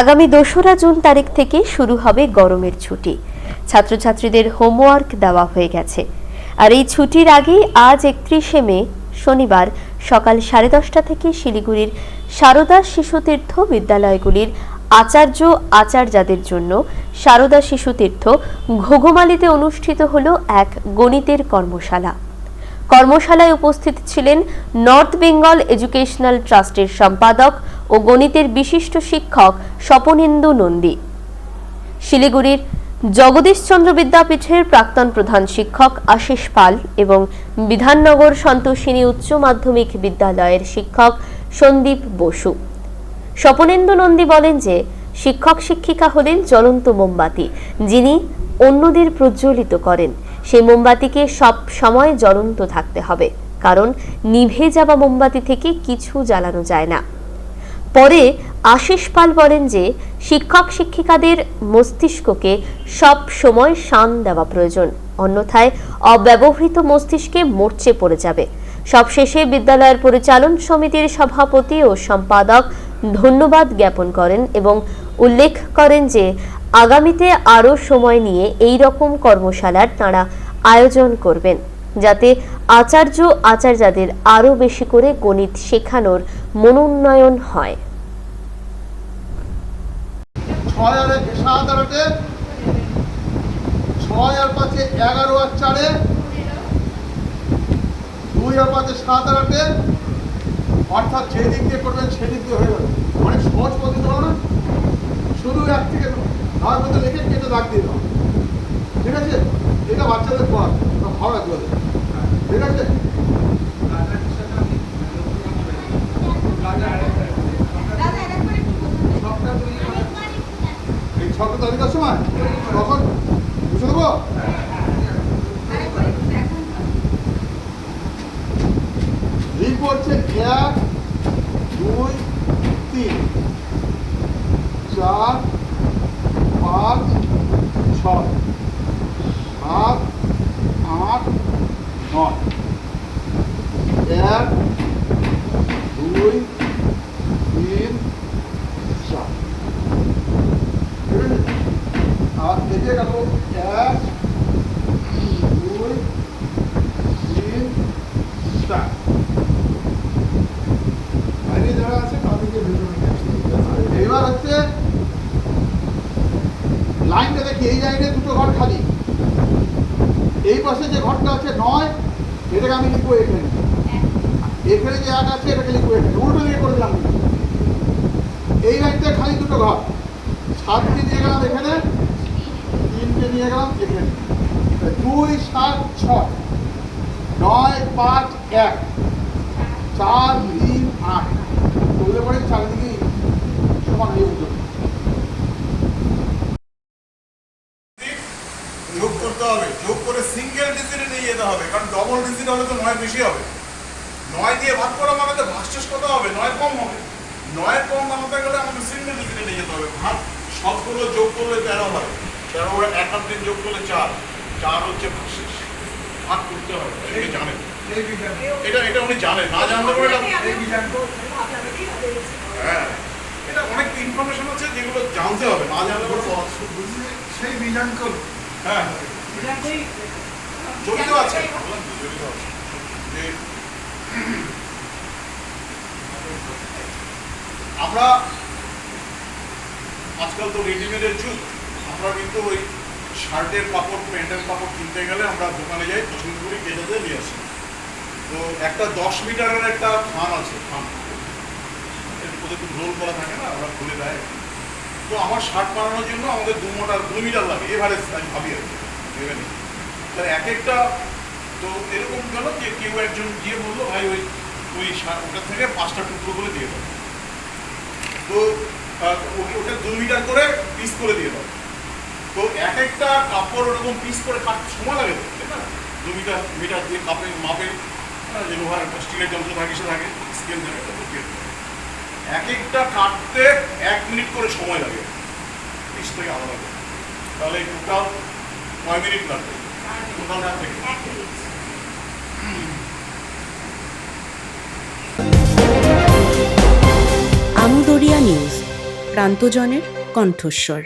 আগামী দোসরা জুন তারিখ থেকে শুরু হবে গরমের ছুটি। ছাত্রছাত্রীদের হোমওয়ার্ক দেওয়া হয়ে গেছে। আর এই ছুটির আগেই আজ একত্রিশে মে, শনিবার সকাল সাড়ে দশটা থেকে শিলিগুড়ির সারদা শিশুতীর্থ বিদ্যালয়গুলির আচার্য আচার্যাদের জন্য সারদা শিশুতীর্থ ঘুঘুমালিতে অনুষ্ঠিত হল এক গণিতের কর্মশালা। কর্মশালায় উপস্থিত ছিলেন নর্থ বেঙ্গল এডুকেশনাল ট্রাস্টের সম্পাদক ও গণিতের বিশিষ্ট শিক্ষক স্বপনেন্দু নন্দী। শিলিগুড়ির জগদীশচন্দ্র বিদ্যাপীঠের প্রাক্তন প্রধান শিক্ষক আশিস পাল এবং বিধাননগর সন্তোষিনী উচ্চ মাধ্যমিক বিদ্যালয়ের শিক্ষক সন্দীপ বসু। স্বপনেন্দু নন্দী বলেন যে, শিক্ষক শিক্ষিকা হলেন জ্বলন্ত মোমবাতি, যিনি অন্যদের প্রজ্বলিত করেন। সেই মোমবাতিকে সব সময় জ্বলন্ত থাকতে হবে, কারণ নিভে যাওয়া মোমবাতি থেকে কিছু জ্বালানো যায় না। পরে আশিস পাল বলেন যে শিক্ষক শিক্ষিকাদের মস্তিষ্ককে সব সময় শান দেওয়া প্রয়োজন, অন্যথায় অব্যবহৃত মস্তিষ্কে মরচে পড়ে যাবে। সবশেষে বিদ্যালয়ের পরিচালন সমিতির সভাপতি ও সম্পাদক ধন্যবাদ জ্ঞাপন করেন এবং উল্লেখ করেন যে আগামীতে আরও সময় নিয়ে এই রকম কর্মশালার তাঁরা আয়োজন করবেন, যাতে আচার্য আচার্যাদের আরও বেশি করে গণিত শেখানোর মনোন্নয়ন হয়। ছয় আর সাত আর ছয় আর পাঁচে এগারো আর চারে, দুই আর পাঁচে সাত আর আটে অর্থাৎ যে দিয়ে করবেন সেদিক দিয়ে হয়ে যাবে। অনেক সহজ পদ্ধতি হলো না। শুধু এক থেকে তার মধ্যে লিখে কেটে দাগ দাও ঠিক আছে এটা বাচ্চাদের পর ভালো লাগবে ওদের। ঠিক আছে এই ছটা তারিখের সময় তখন বুঝে দেবো লিখব হচ্ছে এক দুই তিন, চার, পাঁচ, ছয়, সাত, আট, নয়। এক, দুই, তিন, চার। আর এদিকে গেল এক, দুই, তিন, চার বাইরে যারা আছে তাদেরকে ভেতরে নিয়ে আসতে হবে। এবার হচ্ছে লাইনটা দেখি এই লাইনে দুটো ঘর খালি? এই পাশে যে ঘরটা আছে নয়, এটাকে আমি লিখব এখানে। এখানে যে এক আছে, এটাকে লিখব এখানে। উল্টো দিকে করে দিলাম। এই লাইনটা খালি দুটো ঘর। সাতকে নিয়ে গেলাম এখানে তিনকে নিয়ে গেলাম এখানে। দুই, সাত, ছয়। নয়, পাঁচ, এক। চার, তিন, আট। করলে পরে চারিদিকে সমান হয়ে উঠবে যোগ করতে হবে। যোগ করে সিঙ্গেল ডিজিটে নিয়ে যেতে হবে। কারণ ডবল ডিজিট হলে তো নয় বেশি হবে। নয় দিয়ে ভাগ করা মানে তো ভাগশেষ কত হবে। নয় কম হবে। নয় কম বানাতে গেলে আমাদের সিঙ্গেল ডিজিটে নিয়ে যেতে হবে। ভাগ সবগুলো যোগ করলে তেরো হয়। তেরো করে এক আট দিন যোগ করলে চার। চার হচ্ছে ভাগশেষ ভাগ করতে হবে। এটা জানেন? এটা এটা উনি জানেন। না জানলে পরে হ্যাঁ। এটা অনেক ইনফরমেশন আছে যেগুলো জানতে হবে। না জানলে পরে সেই কর হ্যাঁ। আমরা আজকাল তো রেডিমেডের যুগ। আমরা কিন্তু ওই শার্টের কাপড় প্যান্টের কাপড় কিনতে গেলে আমরা দোকানে যাই, পছন্দ করি কেটে নিয়ে আসি। তো একটা দশ মিটারের একটা থান আছে এর ওদের রোল করা থাকে না ওরা খুলে দেয়। তো আমার শার্ট বানানোর জন্য আমাদের দু মিটার দু মিটার লাগে এভারেজ আমি ভাবি আর কি তাহলে এক একটা তো এরকম গেল যে কেউ একজন গিয়ে বলল ভাই ওই ওই ওটা থেকে পাঁচটা টুকরো করে দিয়ে দাও। তো ওটা দু মিটার করে পিস করে দিয়ে দাও। তো এক একটা কাপড় ওরকম পিস করে কাটতে সময় লাগে তাই না? দু মিটার মিটার দিয়ে কাপড়ের মাপের আহ, যে লোহার একটা স্টিলের যন্ত্র থাকে সে থাকে স্কেল থাকে। এক একটা কাটতে এক মিনিট করে সময় লাগে পিস থেকে আলাদা করে তাহলে টোটাল কয় মিনিট লাগবে? টোটাল থেকে আমদরিয়া নিউজ প্রান্তজনের কণ্ঠস্বর।